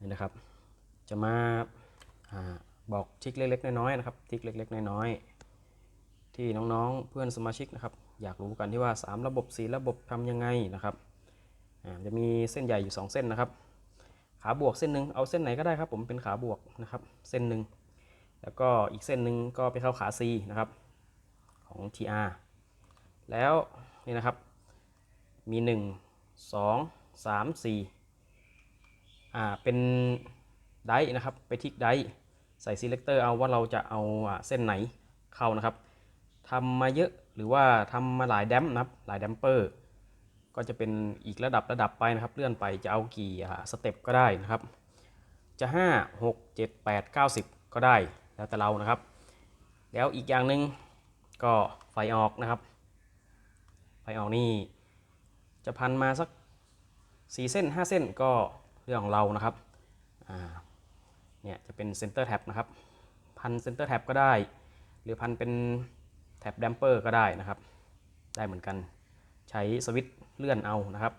นี่นะครับ จะมาอาบอกทิกเล็ก ๆ น้อยๆนะครับ ทิกเล็ก ๆ น้อยๆที่น้องๆเพื่อนสมาชิกนะครับ อยากรู้กันที่ว่า 3 ระบบ 4 ระบบทำยังไงนะครับจะมีเส้นใหญ่อยู่ 2 เส้นนะครับ ขาบวกเส้นหนึ่งเอาเส้นไหนก็ได้ครับ ผมเป็นขาบวกนะครับ เส้นหนึ่งแล้วก็อีกเส้นหนึ่งก็ไปเข้าขา C นะครับของ TR แล้วนี่นะครับมี 1 2 3 4 อ่าเป็นไดนะครับไปทิกไดใส่ selector เอาว่าเราจะเอาเส้นไหนเข้านะครับทำมาเยอะหรือว่าทำมาหลายแดมนะครับหลายแดมเปอร์ก็จะเป็นอีกระดับระดับไปนะครับ เลื่อนไปจะเอากี่สเต็ปก็ได้นะครับ จะ 5 6 7 8 9 10 ก็ได้แล้วแต่เรานะครับ แล้วอีกอย่างหนึ่งก็ไฟออกนะครับ ไฟออกนี่จะพันมาสัก 4 เส้น 5 เส้นก็ เรื่องของเรานะครับเนี่ยจะเป็นเซนเตอร์แท็บนะครับ พันเซนเตอร์แท็บก็ได้ หรือพันเป็นแท็บแดมเปอร์ก็ได้นะครับ ได้เหมือนกันใช้สวิตช์เลื่อนเอานะครับ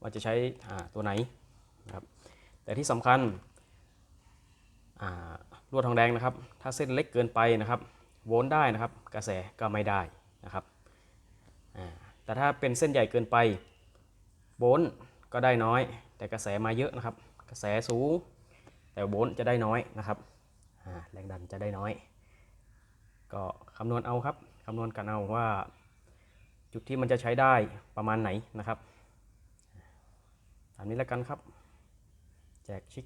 ว่าจะใช้ตัวไหนนะครับแต่ที่สำคัญลวดทองแดงนะครับ ถ้าเส้นเล็กเกินไปนะครับ โวลต์ได้นะครับ กระแสก็ไม่ได้นะครับแต่ถ้าเป็นเส้นใหญ่เกินไปโวลต์ ก็ได้น้อย แต่กระแสมาเยอะนะครับ กระแสสูง แต่โวลต์จะได้น้อยนะครับแรงดันจะได้น้อย ก็คำนวณเอาครับคำนวณกันเอาว่าจุดที่มันจะใช้ได้ประมาณไหนนะครับตามนี้แล้วกันครับ แจกชิค